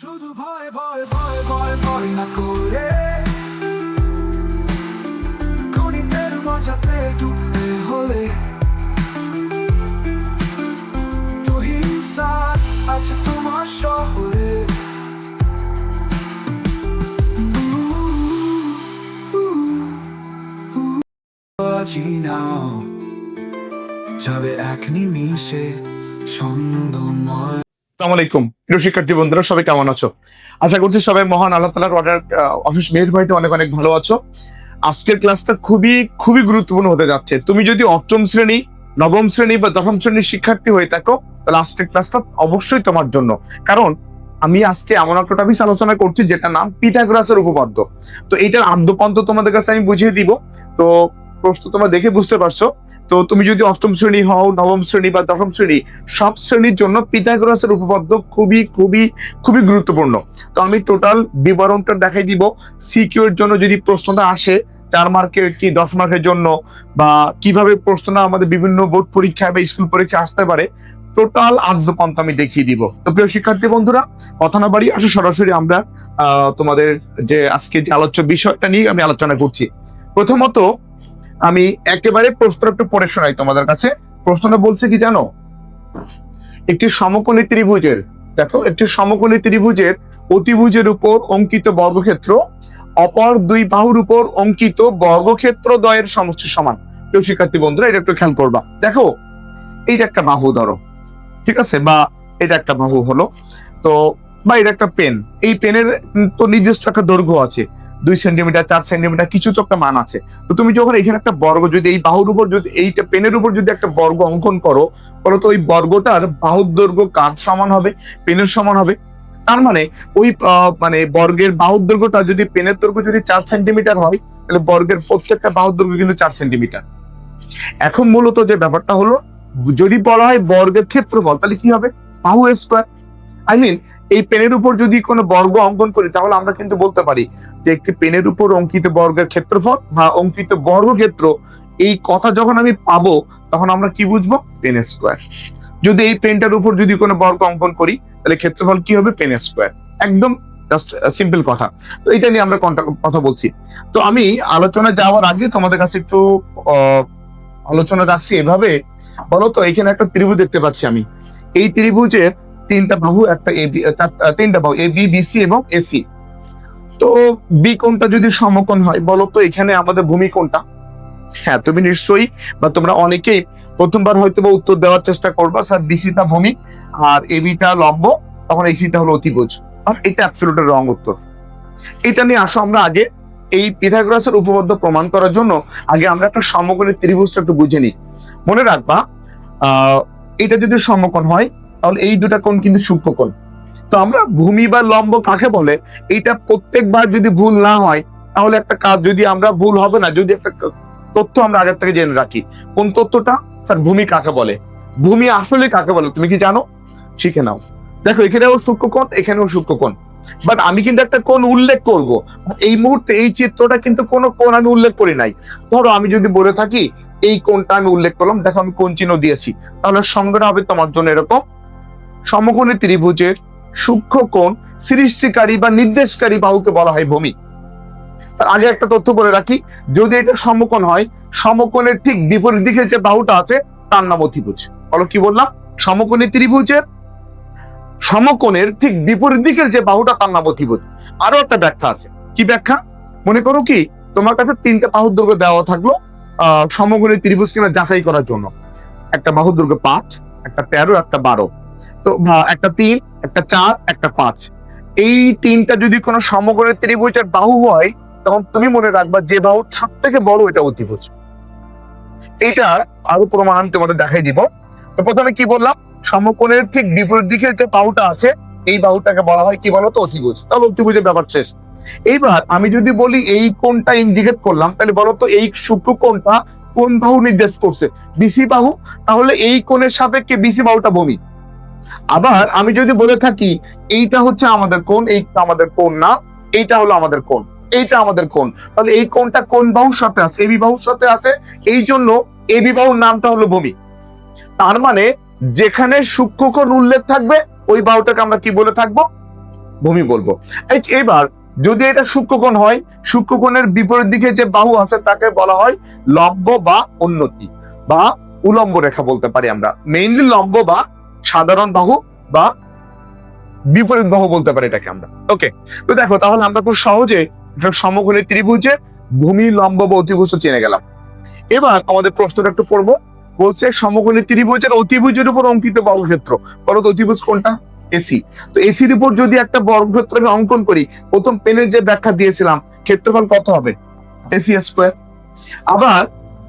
শুধু ভয় ভয় ভয় ভয় ভয় না করে। গণিতের মজাতে ডুবতে হলে আছে তোমার শহরে। নাও, যাবে এক নিমিষে ছন্দময়। আসসালামু আলাইকুম। প্রিয় শিক্ষার্থী বন্ধুরা, সবাই কেমন আছো? আশা করছি সবাই মহান আল্লাহ তালার অর্ডার অফিস মেহেরবাড়িতে অনেক অনেক ভালো আছো। আজকের ক্লাসটা খুবই খুবই গুরুত্বপূর্ণ হতে যাচ্ছে। তুমি যদি অষ্টম শ্রেণি, নবম শ্রেণি বা দশম শ্রেণির শিক্ষার্থী হয়ে থাকো, তাহলে আজকের ক্লাসটা অবশ্যই তোমার জন্য। কারণ আমি আজকে এমন একটা টপিক আলোচনা করছি যেটা নাম পিথাগোরাসের উপপাদ্য। তো এইটার আদ্যপান্ত তোমাদের কাছে আমি বুঝিয়ে দিব। তো প্রশ্ন তোমরা দেখে বুঝতে পারছ। তো তুমি যদি অষ্টম শ্রেণি হও, নবম শ্রেণি বা দশম শ্রেণি সব শ্রেণির জন্য পিথাগোরাসের উপপাদ্য খুবই খুবই খুবই গুরুত্বপূর্ণ। তো আমি টোটাল বিবরণটা দেখাই দিব। সিকিউ এর জন্য যদি প্রশ্নটা আসে, চার মার্কের কি দশ মার্কের জন্য বা কীভাবে প্রশ্নটা আমাদের বিভিন্ন বোর্ড পরীক্ষা বা স্কুল পরীক্ষা আসতে পারে টোটাল আদ্যপান্ত আমি দেখিয়ে দিব। তো প্রিয় শিক্ষার্থী বন্ধুরা, কথা না বাড়ি আসে, সরাসরি আমরা তোমাদের যে আজকে যে আলোচ্য বিষয়টা নিয়ে আমি আলোচনা করছি। প্রথমত আমি একেবারে প্রশ্ন একটু পড়ে শোনাই তোমাদের কাছে। প্রশ্নটা বলছে কি জানো? একটি সমকোণী ত্রিভুজের, দেখো, একটি সমকোণী ত্রিভুজের অতিভুজের উপর অঙ্কিত বর্গক্ষেত্র, অপর দুই বাহুর উপর অঙ্কিত বর্গক্ষেত্র দ্বয়ের সমষ্টি সমান। কেউ শিক্ষার্থী বন্ধুরা, এটা একটু খেয়াল করবা। দেখো, এইটা একটা বাহু ধরো, ঠিক আছে? বা এটা একটা বাহু হলো। তো, বা এটা একটা পেন। এই পেনের তো নির্দিষ্ট একটা দৈর্ঘ্য আছে। দুই সেন্টিমিটার চার সেন্টিমিটার কিছু তো একটা মান আছে। তো তুমি যখন এখানে একটা বর্গ, যদি এই বাহুর উপর যদি, এইটা পেনের উপর যদি একটা বর্গ অঙ্কন করো বলো তো ওই বর্গটার বাহুর দৈর্ঘ্য কার সমান হবে? পেনের সমান হবে। তার মানে ওই মানে বর্গের বাহুর দৈর্ঘ্যটা যদি পেনের দৈর্ঘ্য যদি চার সেন্টিমিটার হয়, তাহলে বর্গের প্রত্যেকটা বাহুর দৈর্ঘ্য কিন্তু চার সেন্টিমিটার এখন মূলত যে ব্যাপারটা হলো, যদি বলা হয় বর্গের ক্ষেত্রফল, তাহলে কি হবে? বাহু স্কোয়ার আই মিন এই পেনের উপর যদি কোনো বর্গ অঙ্কন করি, তাহলে আমরা কিন্তু বলতে পারি যে একটি পেনের উপর অঙ্কিত বর্গের ক্ষেত্রফল বা অঙ্কিত বর্গক্ষেত্র, এই কথা যখন আমি পাবো, তখন আমরা কি বুঝব? Pen square. যদি এই পেনটার উপর যদি কোনো বর্গ অঙ্কন করি, তাহলে ক্ষেত্রফল কি হবে? Pen square. একদম জাস্ট সিম্পল কথা। তো এটা নিয়ে আমরা কথা বলছি। তো আমি আলোচনা যাওয়ার আগে তোমাদের কাছে একটু আলোচনা রাখছি এভাবে। বলো তো, এখানে একটা ত্রিভুজ দেখতে পাচ্ছি আমি। এই ত্রিভুজের তিনটা বাহু, একটা এ তিনটা বাহু এ বি বি সি এবং এসি তো বি কোণটা যদি সমকোণ হয়, বলো তো এখানে আমাদের ভূমি কোণটা? হ্যাঁ তুমি নিশ্চয়ই বা তোমরা অনেকেই প্রথমবার হয়তো বা উত্তর দেওয়ার চেষ্টা করবা, স্যার বিসিটা ভূমি আর এবিটা লম্ব, তখন এসিটা হলো অতিভুজ। আর এটা অ্যাবসলিউটের রং উত্তর। এটা নিয়ে আসো আমরা আগে এই পিথাগোরাসের উপপাদ্য প্রমাণ করার জন্য, আগে আমরা একটা সমকোণের ত্রিভুজটা একটু বুঝে নিই। মনে রাখবা এটা যদি সমকোণ হয় তাহলে এই দুটা কোণ কিন্তু সূক্ষ্মকোণ তো আমরা ভূমি বা লম্ব কাকে বলে? এইটা প্রত্যেকবার যদি ভুল না হয়, তাহলে একটা কাজ যদি আমরা ভুল হবে না, যদি একটা তথ্য আমরা আগের থেকে জেনে রাখি, কোন তথ্যটা? স্যার, ভূমি কাকে বলে? ভূমি আসলে কাকে বলে? তুমি কি জানো? শিখে নাও। দেখো, এখানেও সূক্ষ্মকোণ এখানেও সূক্ষ্মকোণ বাট আমি কিন্তু একটা কোণ উল্লেখ করব। এই মুহূর্তে এই চিত্রটা কিন্তু কোনো কোণ আমি উল্লেখ করি নাই। ধরো, আমি যদি বলে থাকি, এই কোনটা আমি উল্লেখ করলাম, দেখো, আমি কোন চিহ্ন দিয়েছি। তাহলে সংজ্ঞাটা হবে তোমার জন্য এরকম। সমকোণী ত্রিভুজের সূক্ষ্ম কোণ সৃষ্টিকারী বা নির্দেশকারী বাহুকে বলা হয় ভূমি তার আগে একটা তথ্য বলে রাখি, যদি এটা সমকোণ হয়, সমকোণের ঠিক বিপরীত দিকে যে বাহুটা আছে, তার নাম অতিভুজ বলো কি বললাম? সমকোণী ত্রিভুজের সমকোণের ঠিক বিপরীত দিকের যে বাহুটা, তার নাম অতিভুজ আরও একটা ব্যাখ্যা আছে। কি ব্যাখ্যা? মনে করো কি, তোমার কাছে তিনটা বাহুর দৈর্ঘ্য দেওয়া থাকল, আহ, সমকোণী ত্রিভুজ কিনা যাচাই করার জন্য। একটা বাহুর দৈর্ঘ্য পাঁচ, একটা তেরো, একটা বারো। তো একটা তিন, একটা চার, একটা পাঁচ। এই তিনটা যদি কোনো সমগ্রের ত্রিভুজের বাহু হয়, তখন তুমি মনে রাখবা যে বাহু সব থেকে বড় এটা অতিভুজ। এটা আরও প্রমাণ তোমাদের দেখাই দিব। তো প্রথমে কি বললাম? সমকোণের ঠিক বিপরীত দিকে যে বাহুটা আছে, এই বাহুটাকে বলা হয় কি বলতো? অতিভুজ। তাহলে অতিভুজের ব্যাপার শেষ। এইবার আমি যদি বলি এই কোণটা ইন্ডিকেট করলাম, তাহলে বলতো এই শুক্র কোণটা কোন বাহু নির্দেশ করছে। বিসি বাহু, তাহলে এই কোণের সাপেক্ষে বিসি বাহুটা ভূমি। আবার আমি যদি বলে থাকি, এইটা হচ্ছে আমাদের কোণ, এইটা আমাদের কোণ না, এইটা হলো আমাদের কোণ, এইটা আমাদের কোণ। তাহলে এই কোণটা কোন বাহুর সাথে আছে? এবি বাহুর সাথে আছে। এই জন্য এবি বাহুর নামটা হলো ভূমি। তার মানে যেখানে সূক্ষ্মকোণ উল্লেখ থাকবে, ওই বাহুটাকে আমরা কি বলে থাকব? ভূমি বলব। এবার যদি এটা সূক্ষ্মকোণ হয় সূক্ষ্মকোণের বিপরীত দিকে যে বাহু আছে, তাকে বলা হয় লম্ব বা উন্নতি বা উলম্ব রেখা বলতে পারি আমরা। মেইনলি লম্ব বা সাধারণ বাহু বা বিপরীত বাহু বলতে পারি এটাকে আমরা। ওকে তো দেখো, তাহলে আমরা খুব সহজে এটা সমকোণী ত্রিভুজে ভূমি, লম্ব বা অতিভুজ চিনে গেলাম। এবার আমাদের প্রশ্নটা একটু পড়ব। বলছে সমকোণী ত্রিভুজের অতিভুজের উপর অঙ্কিত বর্গক্ষেত্র। বলো অতিভুজ কোনটা? এসি তো এসির উপর যদি একটা বর্গক্ষেত্র আমি অঙ্কন করি, প্রথম পেনের যে ব্যাখ্যা দিয়েছিলাম, ক্ষেত্রফল কত হবে? এসি স্কোয়ার আবার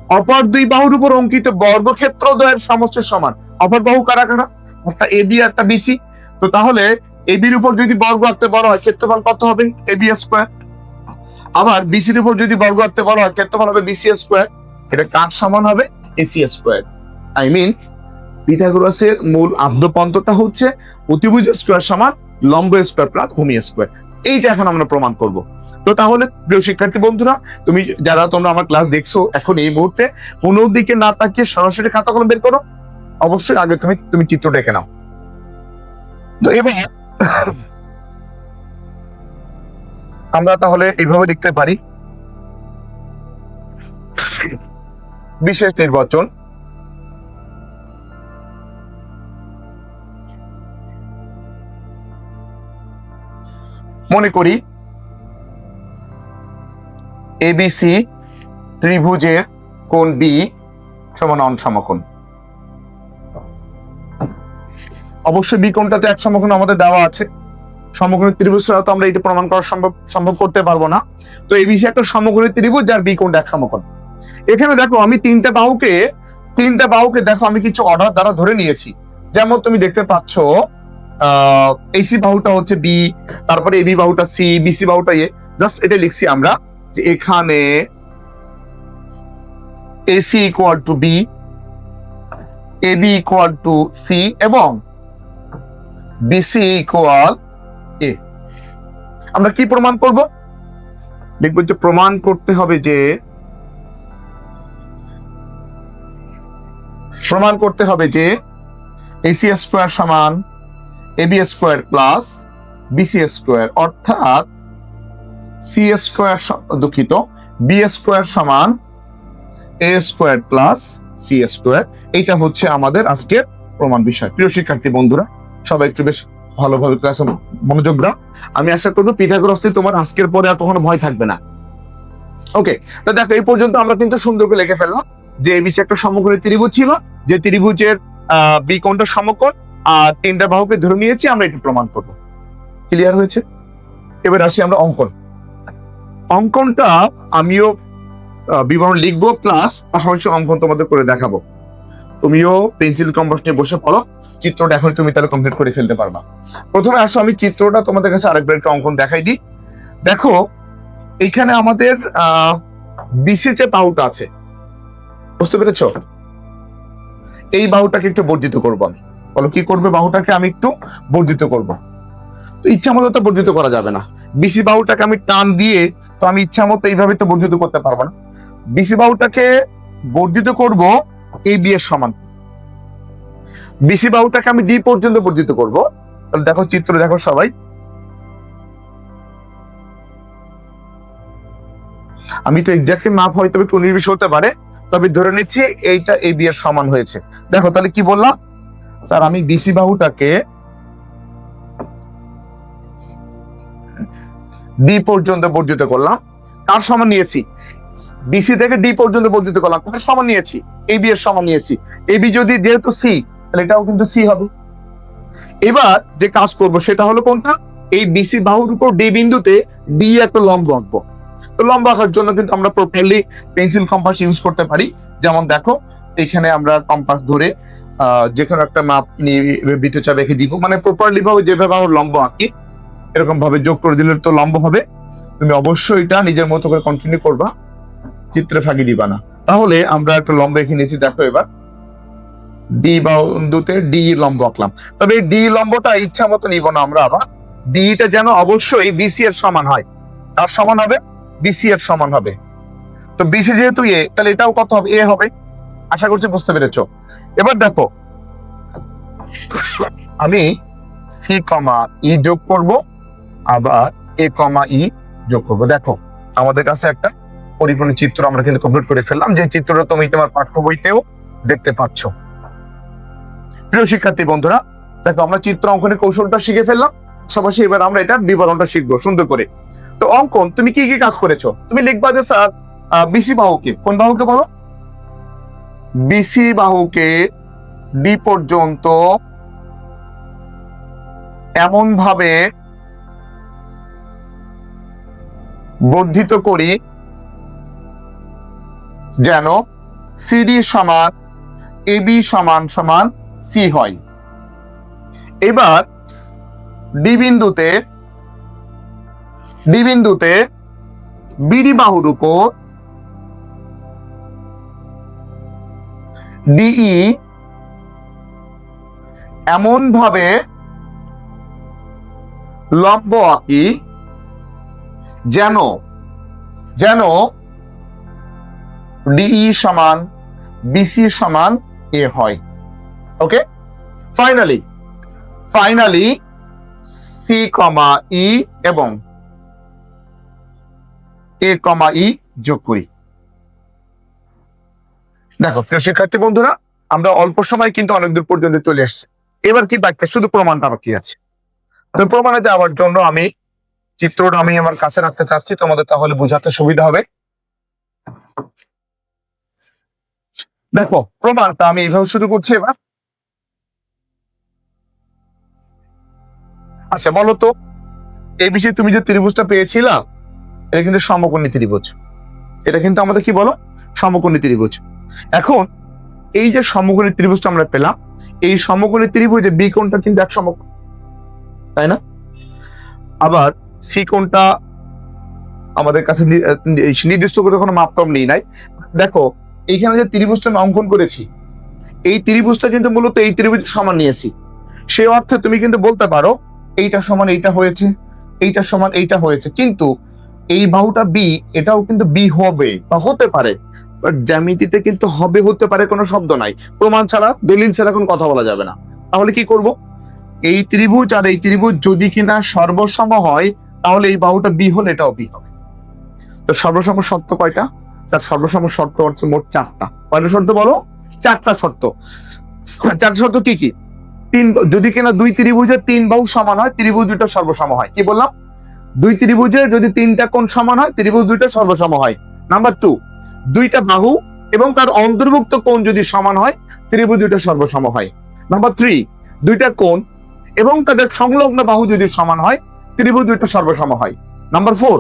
অপর দুই বাহুর উপর অঙ্কিত বর্গক্ষেত্র দ্বয়ের সমস্যার সমান। অপর বাহু কারা কারা? একটা এবি একটা বিসি তো তাহলে এবির উপর যদি বর্গ আঁকতে বড় হয়, ক্ষেত্রফল কত হবে? এবি স্কোয়ার আবার বিসির উপর যদি বর্গ আঁকতে বড় হয়, ক্ষেত্রফল হবে বিসি স্কোয়ার এটা কার সমান হবে? এসি স্কোয়ার আই মিন পিথাগোরাসের মূল আদ্যপন্তটা হচ্ছে অতিভুজ স্কোয়ার সমান লম্ব স্কোয়ার প্লাস ভূমি স্কোয়ার এইটা এখন আমরা প্রমাণ করব। তো তাহলে প্রিয় শিক্ষার্থী বন্ধুরা, তুমি যারা তোমরা আমার ক্লাস দেখছ এখন এই মুহূর্তে কোনো দিকে না তাকিয়ে সরাসরি খাতা কলম বের করো। অবশ্যই আগে তুমি তুমি চিত্র ডেকে নাও। তো এবার আমরা তাহলে এইভাবে দেখতে পারি। বিশেষ নির্বাচন। মনে করি এবিসি ত্রিভুজের কোন বি সমান অন সমকোণ। অবশ্যই বি কোণটা তো এক সমকোণ আমাদের দেওয়া আছে। সমকোণী ত্রিভুজ ছাড়া তো আমরা এটা প্রমাণ করা সম্ভব সম্ভব করতে পারব না। তো এই বিষয়ে একটা সমকোণী ত্রিভুজ যার বি কোণটা এক সমকোণ। এখানে দেখো, আমি তিনটা বাহুকে তিনটা বাহুকে দেখো, আমি কিছু অর্ডার দ্বারা ধরে নিয়েছি। যেমন তুমি দেখতে পাচ্ছ, আহ এসি বাহুটা হচ্ছে বি তারপরে এবি বাহুটা সি বিসি বাহুটা এ জাস্ট এটা লিখছি আমরা যে এখানে AC equal to B AB equal to C এবং বিসি ইকুয়াল এ আমরা কি প্রমাণ করব? দেখব যে প্রমাণ করতে হবে যে প্রমাণ করতে হবে যে এসি স্কোয়ার সমান AB square plus BC square অর্থাৎ সি স্কোয়ার দুঃখিত বি স্কোয়ার সমান A square plus C square এইটা হচ্ছে আমাদের আজকের প্রমাণ বিষয়। প্রিয় শিক্ষার্থী, বন্ধুরা সবাই একটু বেশ ভালোভাবে ক্লাসে মনোযোগ দাও। আমি আশা করব পিথাগোরাসে তোমার আজকের পরে আর কখনো ভয় থাকবে না। ওকে তো দেখো, এই পর্যন্ত আমরা কিন্তু সুন্দর করে লিখে ফেললাম যে এবিসি একটা সমকোণী ত্রিভুজ ছিল, যে ত্রিভুজের বি কোণটা সমকোণ, আর তিনটা বাহুকে ধরে নিয়েছি, আমরা এটা প্রমাণ করব। ক্লিয়ার হয়েছে? এবার আসি আমরা অঙ্কন। অঙ্কনটা আমিও বিবরণ লিখব প্লাস পাশাপাশি অঙ্কন তোমাদের করে দেখাবো। তুমিও পেন্সিল কম্পাস নিয়ে বসে পড়ো, চিত্রটা এখন তুমি তাহলে কমপ্লিট করে ফেলতে পারবা। প্রথমে আসো, আমি চিত্রটা তোমাদের কাছে আরেকবার একটা অঙ্কন দেখাই দিই। দেখো এইখানে আমাদের বিসি যে বাহুটা আছে, বুঝতে পেরেছ? এই বাহুটাকে একটু বর্ধিত করব আমি। বলো, কি করবে বাহুটাকে? আমি একটু বর্ধিত করব। তো ইচ্ছা মতো তো বর্ধিত করা যাবে না। বিসি বাহুটাকে আমি টান দিয়ে, তো আমি ইচ্ছা মতো এইভাবে তো বর্ধিত করতে পারব না। বিসি বাহুটাকে বর্ধিত করব এই এর সমান। বিসি বাহুটাকে আমি ডি পর্যন্ত বর্ধিত করব। তাহলে দেখো চিত্র, দেখো সবাই। আমি তো এক্স্যাক্টলি মাপ হয়তো একটু নির্বিষ হতে পারে, তবে ধরে নিচ্ছি এইটা এই বি এর সমান হয়েছে। দেখো তাহলে কি বললাম? স্যার, আমি বিসি বাহুটাকে ডি পর্যন্ত বর্ধিত করলাম। কার সমান নিয়েছি? বিসি থেকে ডি পর্যন্ত বর্ধিত করলাম কার সমান নিয়েছি। এবি এর সমান নিয়েছি। এবি যদি যেহেতু সি তাহলে এটাও কিন্তু সি হবে। এবার যে কাজ করব সেটা হলো কোনটা? এই বিসি বাহুর উপর ডি বিন্দুতে ডি একটা লম্ব আঁকবো। তো লম্ব আঁকার জন্য কিন্তু আমরা প্রপারলি পেন্সিল কম্পাস ইউজ করতে পারি। যেমন দেখো, এখানে আমরা কম্পাস ধরে যে কোনো একটা মাপ নিয়ে বৃত্তচাপ রেখে দিব। মানে প্রপারলি ভাবে যেভাবে আমরা লম্ব আঁকি এরকম ভাবে যোগ করে দিলে তো লম্ব হবে। তুমি অবশ্যই এটা নিজের মতো করে কন্টিনিউ করবা। চিত্রে ফাঁকি দিবা না। তাহলে আমরা একটা লম্ব এঁকে নিয়েছি, দেখো এবার। ডি বিন্দুতে ডি লম্ব আঁকলাম। তবে এই ডি লম্বটা ইচ্ছা মতো নিব না আমরা আবার। ডিটা যেন অবশ্যই বিসি এর সমান হয়। তার সমান হবে? বিসি এর সমান হবে। তো বিসি যেহেতু এ তাহলে এটাও কত হবে? এ হবে। আশা করছি বুঝতে পেরেছ। এবার দেখো, আমি সি কমা ই যোগ করব, আবার এ কমা ই যোগ করব। দেখো, আমাদের কাছে একটা পরিপূর্ণ চিত্র আমরা কিন্তু কমপ্লিট করে ফেললাম। যে চিত্রটা তুমি তোমার পাঠ্য বইতেও দেখতে পাচ্ছ। প্রিয় শিক্ষার্থী বন্ধুরা, দেখো আমরা চিত্র অঙ্কনের কৌশলটা শিখে ফেললাম। সবাই এবার আমরা এটা বিবরণটা শিখব সুন্দর করে। তো অঙ্কন, তুমি কি কি কাজ করেছ? তুমি লিখবা যে, স্যার বিসি বাহুকে, কোন বাহুকে বলো? বিসি বাহুকে ডি পর্যন্ত এমন ভাবে বর্ধিত করি যেন সিডি সমান এবি সমান সমান সি হয়। এবার ডি বিন্দুতে ডি বিন্দুতে বিডি বাহুর উপর ডিই এমন ভাবে লম্ব আঁকি যেন যেন ডিই সমান বিসি সমান এ হয়। Okay finally finally C comma E এবং এ কমা ই যোগ করি। দেখো, প্রিয় শিক্ষার্থী বন্ধুরা, আমরা অল্প সময় কিন্তু অনেক দূর পর্যন্ত চলে এসেছি। এবার কি বাক্যে? শুধু প্রমাণটা বাকি আছে। তো প্রমাণে যাওয়ার জন্য আমি চিত্রটা আমি আমার কাছে রাখতে চাচ্ছি। তোমাদের তাহলে বোঝাতে সুবিধা হবে। দেখো, প্রমাণটা আমি এইভাবে শুরু করছি এবার। আচ্ছা বলো তো এই বিষয়ে তুমি যে ত্রিভুজটা পেয়েছিলা, এটা কিন্তু সমকোণী ত্রিভুজ। এটা কিন্তু আমাদের কি বলো? সমকোণী ত্রিভুজ। এখন, এই যে সমকোণী ত্রিভুজটা আমরা পেলাম, এই সমকোণী ত্রিভুজে বি কোণটা কিন্তু এক সমকোণ তাই না? আবার সি কোণটা আমাদের কাছে নির্দিষ্ট করে কোনো মাপতম নেই নাই। দেখো এইখানে যে ত্রিভুজটা অঙ্কন করেছি, এই ত্রিভুজটা কিন্তু মূলত এই ত্রিভুজের সমান নিয়েছি। সে অর্থে তুমি কিন্তু বলতে পারো, এইটা সমান এইটা হয়েছে, এইটা সমান এইটা হয়েছে। কিন্তু এই বাহুটা বি এটাও কিন্তু বি হবে বা হতে পারে। জ্যামিতিতে কিন্তু হবে, হতে পারে কোনো শব্দ নাই। প্রমাণ ছাড়া, দলিল ছাড়া কোনো কথা বলা যাবে না। তাহলে কি করব? এই ত্রিভুজ আর এই ত্রিভুজ যদি কিনা সর্বসম হয়, তাহলে এই বাহুটা বি হলে এটাও বি হবে। তো সর্বসম সত্য কয়টা? স্যার সর্বসম শর্ত হচ্ছে মোট চারটা। কয়টা শর্ত বলো? চারটা শর্ত। চারটা শর্ত কি কি? তিন, যদি কিনা দুই ত্রিভুজের তিন বাহু সমান হয়, ত্রিভুজ দুটো সর্বসম হয়। কি বললাম? দুই ত্রিভুজের যদি তিনটা কোণ সমান হয়, ত্রিভুজ দুইটা সর্বসম হয়। নাম্বার টু দুইটা বাহু এবং তার অন্তর্ভুক্ত কোণ যদি সমান হয়, ত্রিভুজ দুইটা সর্বসম হয়। নাম্বার থ্রি দুইটা কোণ এবং তাদের সংলগ্ন বাহু যদি সমান হয়, ত্রিভুজ দুইটা সর্বসম হয়। নাম্বার ফোর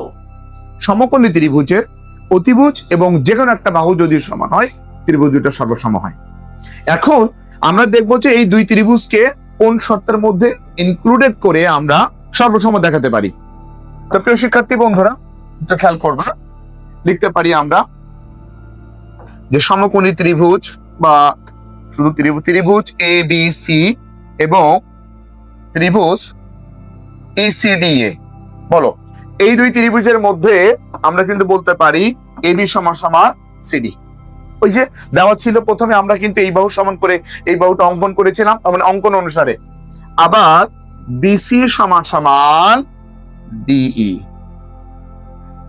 সমকোণী ত্রিভুজের অতিভুজ এবং যে কোনো একটা বাহু যদি সমান হয়, ত্রিভুজ দুইটা সর্বসম হয়। এখন আমরা দেখব যে এই দুই ত্রিভুজকে কোন শর্তের মধ্যে ইনক্লুডেড করে আমরা সর্বসম দেখাতে পারি। তো প্রিয় শিক্ষার্থী বন্ধুরা, একটু খেয়াল করবা। লিখতে পারি আমরা যে সমকোণী ত্রিভুজ বা শুধু ত্রিভুজ ত্রিভুজ এ বি সি এবং ত্রিভুজ ইসিডি এ বলো। এই দুই ত্রিভুজের মধ্যে আমরা কিন্তু বলতে পারি এ বি সমান সমান সিডি ওই যে দেওয়া ছিল প্রথমে, আমরা কিন্তু এই বাহু সমান করে এই বাহুটা অঙ্কন করেছিলাম মানে অঙ্কন অনুসারে। আবার বিসি সমান সমান ডিই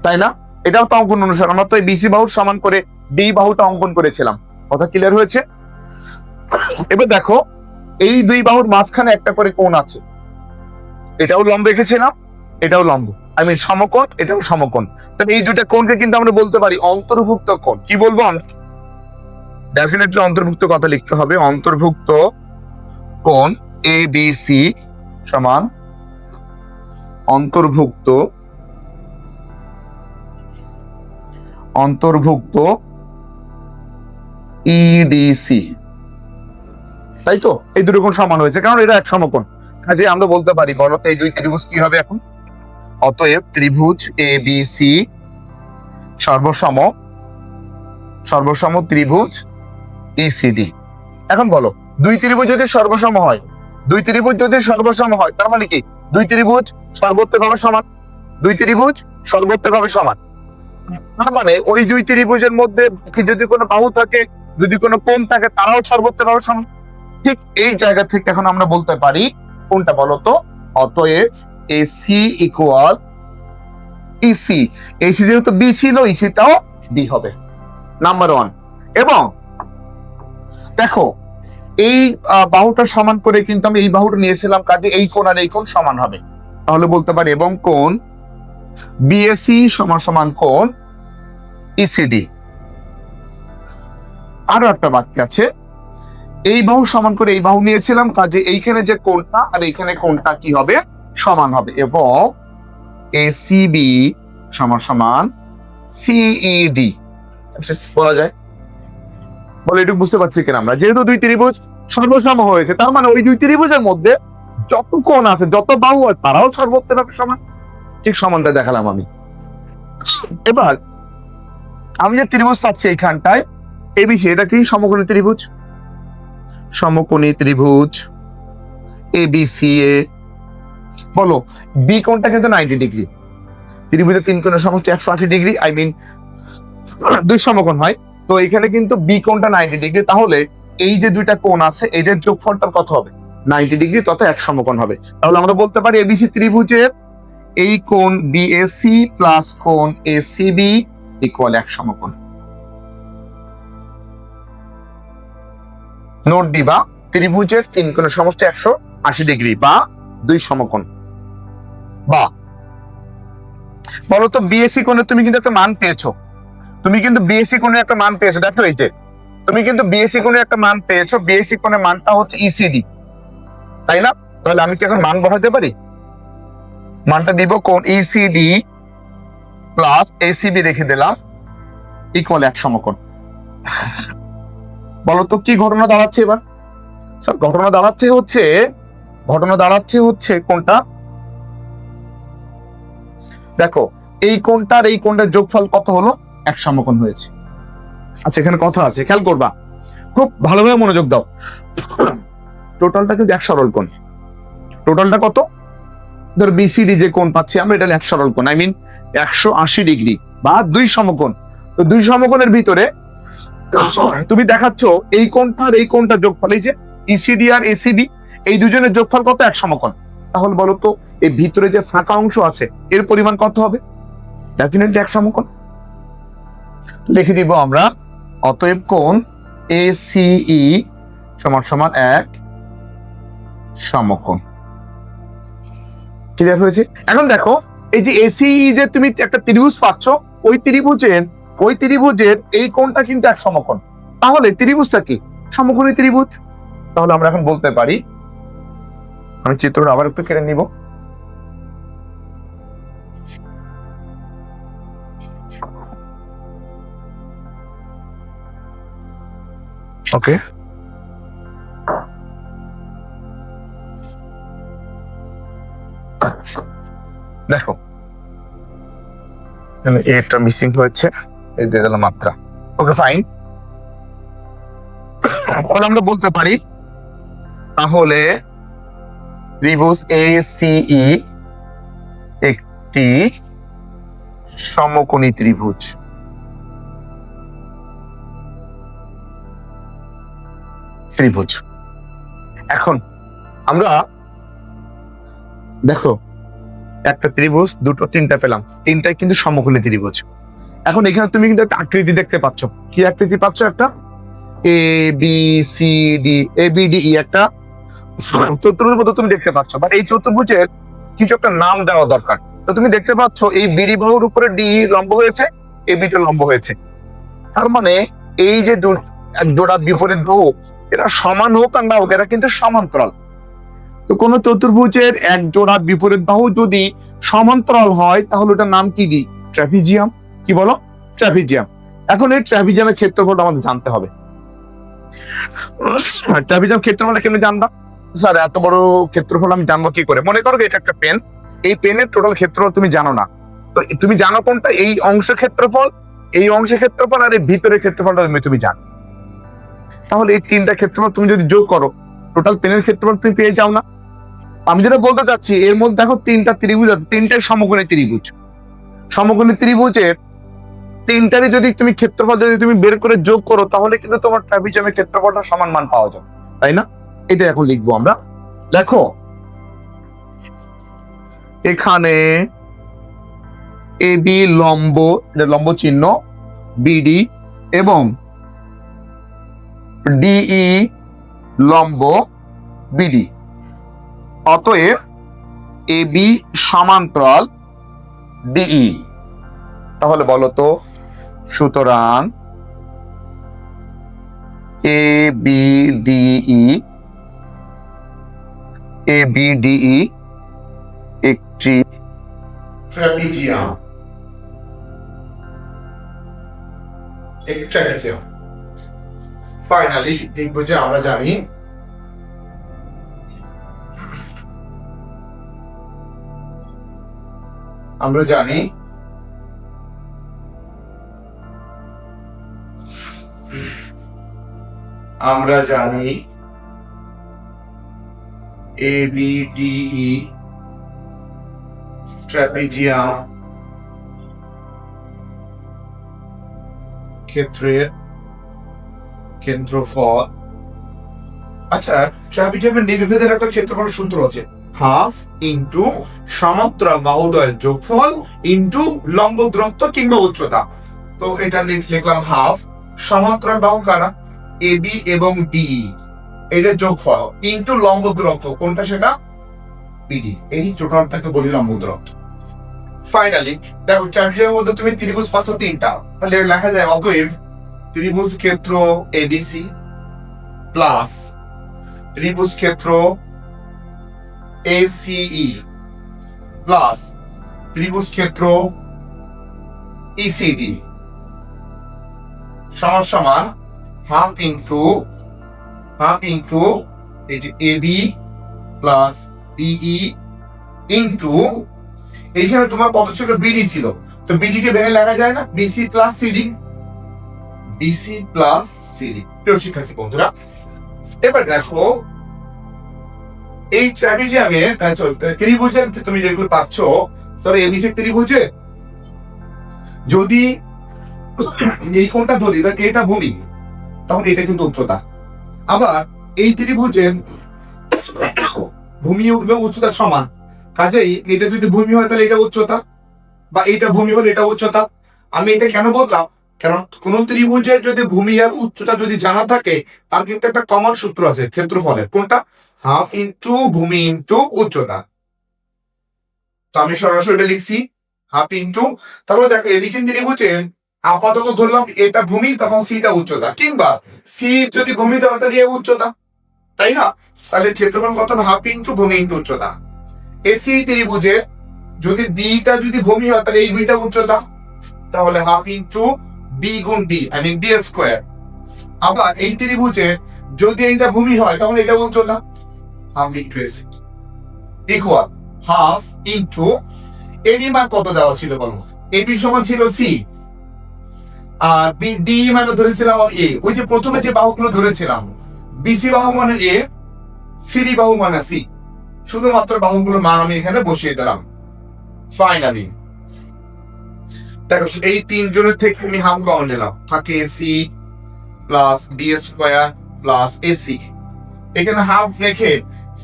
তাই না? এটাও তো অঙ্কন অনুসারে। আমরা তো এই বিসি বাহুর সমান করে ডি বাহুটা অঙ্কন করেছিলাম। কথা ক্লিয়ার হয়েছে? এবার দেখো, এই দুই বাহুর মাঝখানে একটা করে কোণ আছে। এটাও লম্ব রেখেছিলাম, এটাও লম্ব। আই মিন সমকোণ, এটাও সমকোণ। তবে এই দুইটা কোণকে কিন্তু আমরা বলতে পারি অন্তর্ভুক্ত কোণ। কি বলব ডেফিনেটলি অন্তর্ভুক্ত কথা লিখতে হবে। অন্তর্ভুক্ত কোণ এ বি সি সমান অন্তর্ভুক্ত অন্তর্ভুক্ত ইডিসি তাই তো? এই দুটো কোণ সমান হয়েছে, কারণ এটা এক সমকোণ। কাজে আমরা বলতে পারি বলো এই দুই ত্রিভুজ কি হবে এখন? অতএব ত্রিভুজ এ বি সি সর্বসম সর্বসম ত্রিভুজ ইসিডি এখন বলো, দুই ত্রিভুজ যদি সর্বসম হয়, দুই ত্রিভুজ যদি সর্বসম হয়, তার মানে কি? দুই ত্রিভুজ সর্বোত্তকভাবে সমান, দুই ত্রিভুজ সর্বোত্তকভাবে সমান। তার মানে ওই দুই ত্রিভুজের মধ্যে যদি কোনো বাহু থাকে, যদি কোনো কোণ থাকে, তারাও সর্বোত্তকভাবে সমান। ঠিক এই জায়গা থেকে এখন আমরা বলতে পারি, কোনটা বলতো অতএব এসি ইকুয়াল ইসি এসি যেহেতু বি ছিল ইসিটাও বি হবে। নাম্বার ওয়ান এবং দেখো, এই বাহুটা সমান করে কিন্তু আমি এই বাহুটা নিয়েছিলাম, কাজে এই কোণ আর এই কোণ সমান হবে। তাহলে বলতে পারি এবং কোণ বিএসি সমান সমান কোণ ইসিডি আরও একটা বাক্য আছে, এই বাহু সমান করে এই বাহু নিয়েছিলাম, কাজে এইখানে যে কোণটা আর এইখানে কোণটা কি হবে? সমান হবে এবং এসিবি সমান সমান সিইডি বলা যায়। বলে, এটুকু বুঝতে পারছি কিনা আমরা? যেহেতু দুই ত্রিভুজ সর্বসম হয়েছে, তার মানে ওই দুই ত্রিভুজের মধ্যে যত কোণ আছে, যত বাহু আছে তারাও সর্বোত্তভাবে সমান। ঠিক সমানটা দেখালাম আমি। এবার, আমি যে ত্রিভুজ পাচ্ছি এইখানটায় এবিসি এটা কি সমকোণী ত্রিভুজ? সমকোণী ত্রিভুজ এ বি সি এ বলো বি কোণটা কিন্তু নাইনটি ডিগ্রি ত্রিভুজের তিন কোণের সমষ্টি একশো আশি ডিগ্রি আই মিন দুই সমকোণ হয়। তো এখানে কিন্তু বি কোণটা নাইনটি ডিগ্রি তাহলে এই যে দুইটা কোণ আছে, এদের যোগফলটা কত হবে? নাইনটি ডিগ্রি তত এক সমকোণ হবে। তাহলে আমরা বলতে পারি এবিসি ত্রিভুজের এই কোণ বিএসি প্লাস কোণ এসিবি ইকুয়াল এক সমকোণ। নোট দিবা, ত্রিভুজের তিন কোণের সমষ্টি একশো আশি ডিগ্রি বা দুই সমকোণ। বা। বলতো বিএসসি কোণে তুমি কিন্তু একটা মান পেয়েছ। তুমি কিন্তু বিএসসি কোণে একটা মান পেয়েছ, দেখো এই যে। তুমি কিন্তু বিএসসি কোণে একটা মান পেয়েছ বিএসসি কোণের মানটা হচ্ছে ইসিডি তাই না? তাহলে আমি কি এখন মান বসাতে পারি? মানটা দিব কোন ইসিডি প্লাস এসিবি রেখে দিলাম ইকুয়াল এক সমকোণ। বলতো কি ঘটনা দাঁড়াচ্ছে এবার? স্যার ঘটনা দাঁড়াচ্ছে হচ্ছে ঘটনা দাঁড়াচ্ছে হচ্ছে কোনটা? দেখো, এই কোনটার এই কোনটার যোগফল কত হলো? এক সমকোণ হয়েছে। আচ্ছা এখানে কথা আছে, খেয়াল করবা। খুব ভালোভাবে মনোযোগ দাও। টোটালটা কিন্তু এক সরল কোণ। টোটালটা কত? ধর বিসিডি যে কোণ পাচ্ছি আমরা, এটা এক সরল কোণ। আই মিন একশো আশি ডিগ্রি বা দুই সমকোণ। তো দুই সমকোণের ভিতরে তুমি দেখাচ্ছ এই কোণটা আর এই কোণটা যোগফল, এই যে ইসিডি আর এসিবি এই দুজনের যোগফল কত? এক সমকোণ। তাহলে বলো তো এই ভিতরে যে ফাঁকা অংশ আছে, এর পরিমাণ কত হবে? ডেফিনেটলি এক সমকোণ। লিখে দিব আমরা, অতএব কোণ এ সিই সমান সমান এক সমকোণ। ক্লিয়ার হয়েছে? এখন দেখো, এই যে এসিই যে তুমি একটা ত্রিভুজ পাচ্ছ, ওই ত্রিভুজের ওই ত্রিভুজের এই কোণটা কিন্তু এক সমকোণ। তাহলে ত্রিভুজটা কি? সমকোণী ত্রিভুজ। তাহলে আমরা এখন বলতে পারি আমি চিত্রটা আবার একটু কেড়ে নিব। ওকে দেখো। এটা মিসিং হয়েছে। এই দিয়ে দিলাম মাত্রা। ওকে ফাইন তাহলে আমরা বলতে পারি, তাহলে ত্রিভুজ এ সিই একটি সমকোণী ত্রিভুজ। ত্রিভুজ। এখন আমরা দেখো, একটা ত্রিভুজ, দুটো, তিনটা পেলাম। তিনটাই কিন্তু সমকোণী ত্রিভুজ। এখন এখানে তুমি কিন্তু একটা আকৃতি দেখতে পাচ্ছ। কি আকৃতি পাচ্ছ একটা? A B C D A B D E একটা চতুর্ভুজ মতো তুমি দেখতে পাচ্ছ বাট এই চতুর্ভুজের কিছু একটা নাম দেওয়া দরকার। তো তুমি দেখতে পাচ্ছ এই বিডি বাহুর উপরে ডি লম্ব হয়েছে এ বিটা লম্ব হয়েছে। তার মানে এই যে জোড়া বিপরীত বাহু এরা সমান হোক আর না হোক এরা কিন্তু সমান্তরাল। তো কোন চতুর্ভুজের এক জোড়া বিপরীত বাহু যদি সমান্তরাল হয় তাহলে ওটার নাম কি দিই ট্রাপিজিয়াম কি বলো? ট্রাপিজিয়াম এখন এই ট্রাপিজিয়ামের ক্ষেত্রফল আমাদের জানতে হবে। ট্রাপিজিয়াম ক্ষেত্রফল কেন জানবা? স্যার, এত বড় ক্ষেত্রফল আমি জানব কি করে? মনে করো এটা একটা পেন এই পেনের টোটাল ক্ষেত্রফল তুমি জানো না। তো তুমি জানো কোনটা? এই অংশ ক্ষেত্রফল, এই অংশের ক্ষেত্রফল আর এই ভিতরের ক্ষেত্রফলটা তুমি তুমি জানো। তাহলে এই তিনটা ক্ষেত্রফল তুমি যদি যোগ করো টোটাল পেনের ক্ষেত্রফল তুমি পেয়ে যাও না। আমি যেটা বলতে চাচ্ছি, এর মধ্যে দেখো তিনটা ত্রিভুজ আছে, তিনটাই সমকোণী ত্রিভুজ। সমকোণী ত্রিভুজের তিনটারই যদি তুমি ক্ষেত্রফল যদি তুমি বের করে যোগ করো, তাহলে কিন্তু তোমার ট্রাপিজিয়ামের ক্ষেত্রফলটা সমান মান পাওয়া যাবে, তাই না? এটা এখন লিখব আমরা। দেখো, এখানে এ, বি, লম্ব লম্ব চিহ্ন বিডি এবং ডিই লম্ব বিডি অতএব এ, বি সমান্তরাল ডিই তাহলে বলো তো, সুতরাং A, B D E A B একটি ট্র্যাপিজিয়াম। একটি ট্র্যাপিজিয়াম। আমরা জানি আমরা জানি আমরা জানি ই ট্র্যাপিজিয়াম ক্ষেত্রের ক্ষেত্রফল আচ্ছা ট্র্যাপিজিয়ামের নির্ভেদের একটা ক্ষেত্রফল সূত্র আছে। হাফ ইন্টু সমান্তরাল বাহুদয়ের যোগফল ইন্টু লম্ব দূরত্ব কিংবা উচ্চতা। তো এটা লিখলাম হাফ। সমান্তরাল বাহু কারা? এ বি এবং ডিই এদের যোগফল ইন্টু লম্ব দূরত্ব কোনটা সেটা? বিডি এই টোটালটাকে বলি লম্ব দূরত্ব ফাইনালি দেখো ট্র্যাপিজিয়ামের মধ্যে তুমি ত্রিভুজ পাচ্ছ তিনটা। তাহলে লেখা যায় অতএব ত্রিভুজ ক্ষেত্র এবিসি প্লাস ত্রিভুজ ক্ষেত্র এসিই প্লাস ত্রিভুজ ক্ষেত্র ইসিডি সমান সমান হাফ ইন্টু হাফ ইন্টু এই যে এবি প্লাস ডিই ইন্টু এইখানে তোমার কত বিডি ছিল। তো ভেঙে লেখা যায় না? BC plus CD BC plus CD প্রিয় শিক্ষার্থী বন্ধুরা, এবার দেখো, এই তুমি যেগুলো পাচ্ছ ধরো এবিসি ত্রিভুজে, যদি এই কোনটা ধরি এটা ভূমি, তখন এটা কিন্তু উচ্চতা। আবার এই ত্রিভুজের ভূমি এবং উচ্চতা সমান। কাজেই এটা যদি ভূমি হয় তাহলে এটা উচ্চতা, বা এটা ভূমি হলে এটা উচ্চতা। আমি এটা কেন বললাম? কারণ কোন ত্রিভুজের যদি ভূমি আর উচ্চতা যদি জানা থাকে, তার কিন্তু একটা কমন সূত্র আছে, ক্ষেত্রফলের। কোনটা? হাফ ইন্টু ভূমি ইন্টু উচ্চতা। তো আমি সরাসরি এটা লিখছি হাফ ইন্টু তাহলে দেখো এবিসি ত্রিভুজে আপাতত ধরলাম এটা ভূমি, তখন সিটা উচ্চতা। কিংবা সি যদি ভূমি ধরো, তাহলে এ উচ্চতা। তাই না? তাহলে ক্ষেত্রফল কত? হাফ ইন্টু ভূমি ইন্টু উচ্চতা। এসি ত্রিভুজে যদি বিটা যদি ভূমি হয়, তাহলে এই বিটা উচ্চতা। তাহলে হাফ ইন্টু বি গুণ D I min D square. আবার এই ত্রিভুজে যদি এইটা ভূমি হয়, তখন এটা উচ্চতা। Half into AC equal half into AB মান কত দেওয়া ছিল বলো? এবি সমান ছিল সি আর বি ডি মানে ধরেছিলাম এ ওই যে প্রথমে যে বাহুগুলো ধরেছিলাম বিসি বাহু মানে এ সিডি বাহু মানে সি শুধুমাত্র বাহুগুলোর মান আমি এখানে বসিয়ে দিলাম। ফাইনালি দেখো, এই তিনজনের থেকে আমি হাফ কমন নিলাম। থাকে AC plus D square plus AC এখানে হাফ রেখে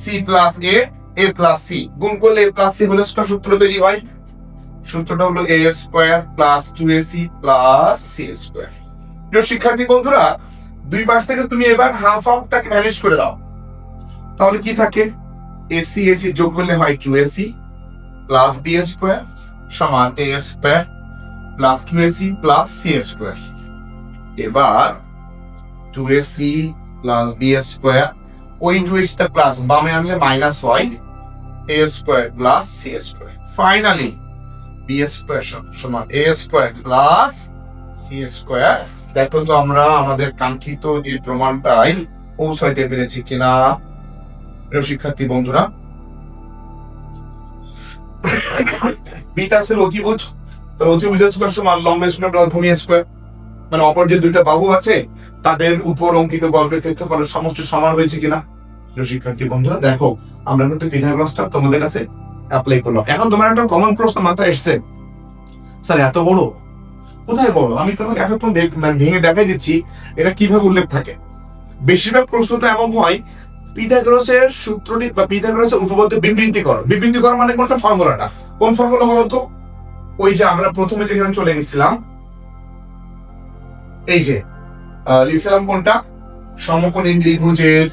C plus A A plus C গুণ করলে এ প্লাস সি একটা সূত্র তৈরি হয়। সূত্রটা হলো A square plus two AC plus C square প্রিয় শিক্ষার্থী বন্ধুরা, দুই পাশ থেকে তুমি এবার হাফ হাফটাকে ভ্যানিশ করে দাও। তাহলে কি থাকে? এসি এসি যোগ করলে হয় two AC plus B square সমান A square plus two AC plus C square এবার two AC plus B square ওই টু এসিটা প্লাস বামে আনলে মাইনাস হয় A square plus C square finally B square সমান A square plus C square দেখো তো আমরা আমাদের কাঙ্ক্ষিত যে প্রমাণটাই পৌঁছাইতে পেরেছি কিনা। প্রিয় শিক্ষার্থী বন্ধুরা। অতিভুজ তার অতিভুজ স্কোয়ার সমান স্কোয়ার প্লাস ভূমি স্কোয়ার মানে অপর যে দুইটা বাহু আছে, তাদের উপর অঙ্কিত গল্পের ক্ষেত্রফলের সমষ্টি সমান হয়েছে কিনা। শিক্ষার্থী বন্ধুরা, দেখো, আমরা কিন্তু পিথাগোরাসটা তোমাদের কাছে অ্যাপ্লাই করলাম এখন তোমার একটা কমন প্রশ্ন মাথায় এসছে। স্যার, এত বড়? কোথায় বড়? আমি তোমাকে এখন মানে ভেঙে দেখাই দিচ্ছি, এটা কীভাবে উল্লেখ থাকে। বেশিরভাগ প্রশ্নটা এমন হয়, পিথাগোরাসের সূত্রটি বা পিথাগোরাসের উপপাদ্য বিবৃতি করো বিবৃতি করো মানে কোনটা? ফর্মুলাটা। কোন ফর্মুলা বলো তো? ওই যে আমরা প্রথমে যেখানে চলে গেছিলাম, এই যে লিখছিলাম কোনটা? সমকোণী ত্রিভুজের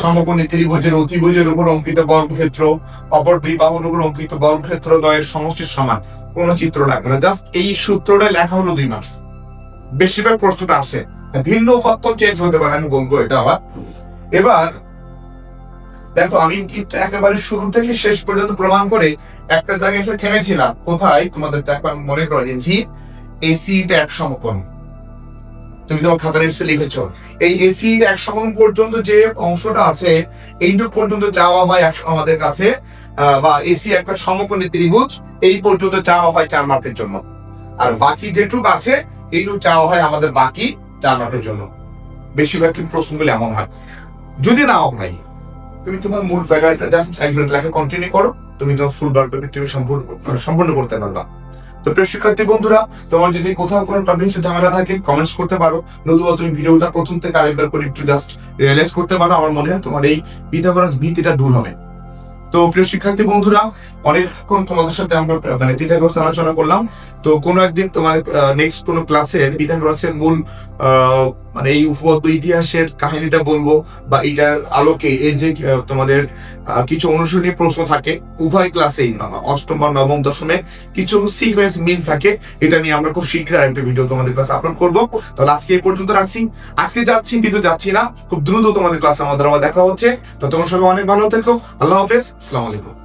সমকোণী ত্রিভুজের অতিভুজের উপর অঙ্কিত বর্গক্ষেত্র, অপর দুই বাহুর উপর অঙ্কিত বর্গক্ষেত্র দ্বয়ের সমষ্টির সমান। কোন চিত্র লাগবে না। জাস্ট এই সূত্রটা লেখা হলো দুই মাস বেশিরভাগ প্রশ্নটা আসে। ভিন্ন উপাত্ত চেঞ্জ হতে পারে, আমি বলব এটা আবার। এবার, দেখো, আমি কিন্তু একেবারে শুরু থেকে শেষ পর্যন্ত প্রমাণ করে একটা জায়গায় এসে থেমেছিলাম। কোথায়? তোমাদের দেখো, আমি মনে করে দিচ্ছি এসিটা এক সমকোণ। তুমি তোমার খাতা নিশ্চয়ই লিখেছ। এই এসি এক সমকোণ পর্যন্ত যে অংশটা আছে এইটুক পর্যন্ত চাওয়া হয় আমাদের কাছে বা এসি একটা সমকোণী ত্রিভুজ, এই পর্যন্ত চাওয়া হয় চার মার্কের জন্য। আর বাকি যেটুক আছে, এইটুকু চাওয়া হয় আমাদের বাকি চার মার্কের জন্য। বেশিরভাগ প্রশ্নগুলো এমন হয়। যদি নাও হয়, তুমি তোমার মূল ফ্যাকাল্টিটা জাস্ট এক মিনিট লেখা কন্টিনিউ করো, তুমি তোমার ফুল বার্গটি তুমি সম্পূর্ণ মানে সম্পূর্ণ করতে পারবা। তো প্রিয় শিক্ষার্থী বন্ধুরা, তোমার যদি কোথাও কোনো টপিক্সে ঝামেলা থাকে কমেন্টস করতে পারো। নতুবা তুমি ভিডিওটা প্রথম থেকে আরেকবার করে একটু জাস্ট রিয়েলাইজ করতে পারো, আমার মনে হয় তোমার এই পিথাগোরাস ভীতিটা দূর হবে। তো প্রিয় শিক্ষার্থী বন্ধুরা, অনেকক্ষণ তোমাদের সাথে আমরা মানে পিথাগোরাস আলোচনা করলাম। তো কোনো একদিন তোমার নেক্সট কোনো ক্লাসের পিথাগোরাসের মূল মানে এই উপপাদ্য, ইতিহাসের কাহিনীটা বলব বা এটার আলোকে এই যে তোমাদের কিছু অনুশীলনী প্রশ্ন থাকে, উভয় ক্লাসেই অষ্টম বা নবম দশমে কিছু সিকোয়েন্স মিল থাকে, এটা নিয়ে আমরা খুব শীঘ্রই একটা ভিডিও তোমাদের ক্লাসে আপলোড করব। তাহলে আজকে এই পর্যন্ত রাখছি। আজকে যাচ্ছি, কিন্তু যাচ্ছি না, খুব দ্রুত তোমাদের ক্লাসে আমাদের আবার দেখা হচ্ছে। তো তোমার সবাই অনেক ভালো থেকো। আল্লাহ হাফেজ। আসসালামু আলাইকুম।